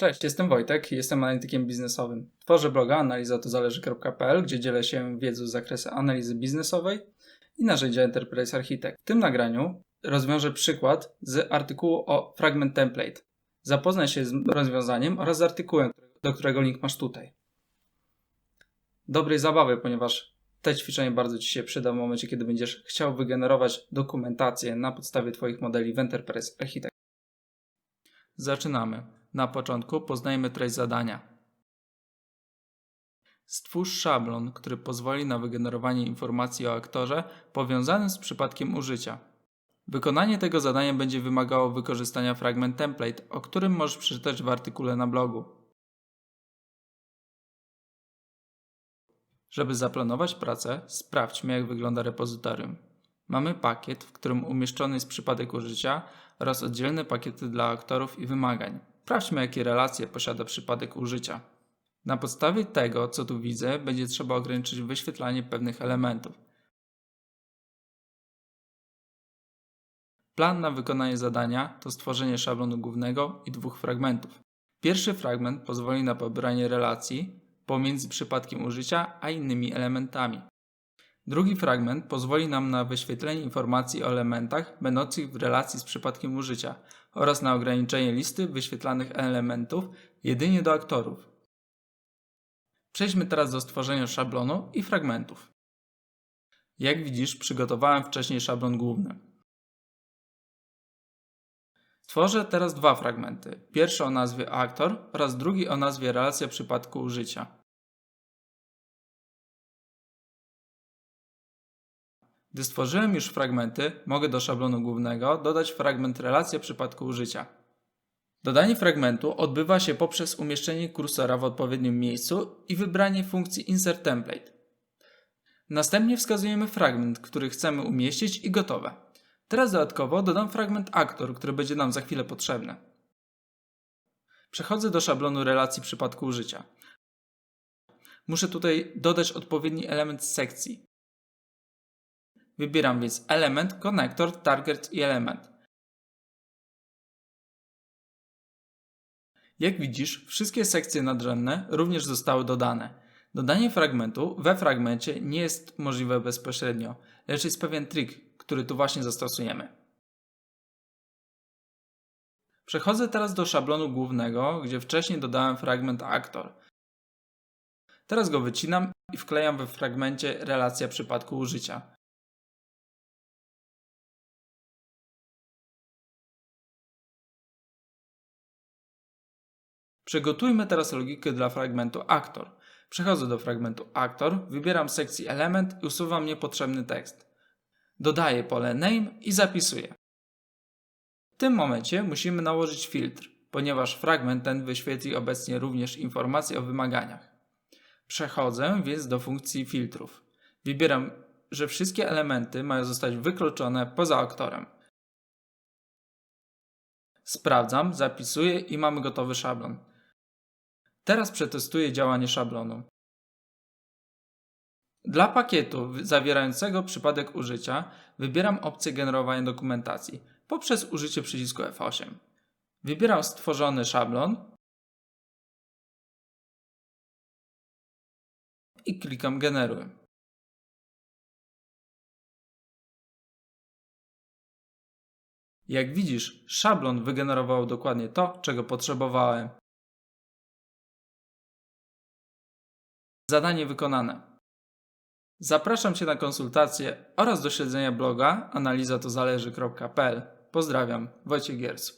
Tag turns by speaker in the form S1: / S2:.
S1: Cześć, jestem Wojtek jestem analitykiem biznesowym. Tworzę bloga analizatozależy.pl, gdzie dzielę się wiedzą z zakresu analizy biznesowej i narzędzia Enterprise Architect. W tym nagraniu rozwiążę przykład z artykułu o Fragment Template. Zapoznaj się z rozwiązaniem oraz z artykułem, do którego link masz tutaj. Dobrej zabawy, ponieważ te ćwiczenie bardzo Ci się przyda w momencie, kiedy będziesz chciał wygenerować dokumentację na podstawie Twoich modeli w Enterprise Architect. Zaczynamy. Na początku poznajmy treść zadania. Stwórz szablon, który pozwoli na wygenerowanie informacji o aktorze powiązanym z przypadkiem użycia. Wykonanie tego zadania będzie wymagało wykorzystania fragment template, o którym możesz przeczytać w artykule na blogu. Żeby zaplanować pracę, sprawdźmy jak wygląda repozytorium. Mamy pakiet, w którym umieszczony jest przypadek użycia oraz oddzielne pakiety dla aktorów i wymagań. Sprawdźmy, jakie relacje posiada przypadek użycia. Na podstawie tego, co tu widzę, będzie trzeba ograniczyć wyświetlanie pewnych elementów. Plan na wykonanie zadania to stworzenie szablonu głównego i dwóch fragmentów. Pierwszy fragment pozwoli na pobranie relacji pomiędzy przypadkiem użycia a innymi elementami. Drugi fragment pozwoli nam na wyświetlenie informacji o elementach będących w relacji z przypadkiem użycia oraz na ograniczenie listy wyświetlanych elementów jedynie do aktorów. Przejdźmy teraz do stworzenia szablonu i fragmentów. Jak widzisz, przygotowałem wcześniej szablon główny. Stworzę teraz dwa fragmenty. Pierwszy o nazwie aktor oraz drugi o nazwie relacja przypadku użycia. Gdy stworzyłem już fragmenty, mogę do szablonu głównego dodać fragment relacja przypadku użycia. Dodanie fragmentu odbywa się poprzez umieszczenie kursora w odpowiednim miejscu i wybranie funkcji Insert Template. Następnie wskazujemy fragment, który chcemy umieścić i gotowe. Teraz dodatkowo dodam fragment aktor, który będzie nam za chwilę potrzebny. Przechodzę do szablonu relacji przypadku użycia. Muszę tutaj dodać odpowiedni element sekcji. Wybieram więc element, konektor, target i element. Jak widzisz, wszystkie sekcje nadrzędne również zostały dodane. Dodanie fragmentu we fragmencie nie jest możliwe bezpośrednio, lecz jest pewien trik, który tu właśnie zastosujemy. Przechodzę teraz do szablonu głównego, gdzie wcześniej dodałem fragment aktor. Teraz go wycinam i wklejam we fragmencie relacja przypadku użycia. Przygotujmy teraz logikę dla fragmentu aktor. Przechodzę do fragmentu aktor, wybieram sekcji element i usuwam niepotrzebny tekst. Dodaję pole name i zapisuję. W tym momencie musimy nałożyć filtr, ponieważ fragment ten wyświetli obecnie również informacje o wymaganiach. Przechodzę więc do funkcji filtrów. Wybieram, że wszystkie elementy mają zostać wykluczone poza aktorem. Sprawdzam, zapisuję i mamy gotowy szablon. Teraz przetestuję działanie szablonu. Dla pakietu zawierającego przypadek użycia wybieram opcję generowania dokumentacji poprzez użycie przycisku F8. Wybieram stworzony szablon i klikam generuj. Jak widzisz, szablon wygenerował dokładnie to, czego potrzebowałem. Zadanie wykonane. Zapraszam Cię na konsultacje oraz do śledzenia bloga analizatozależy.pl. Pozdrawiam, Wojciech Gierc.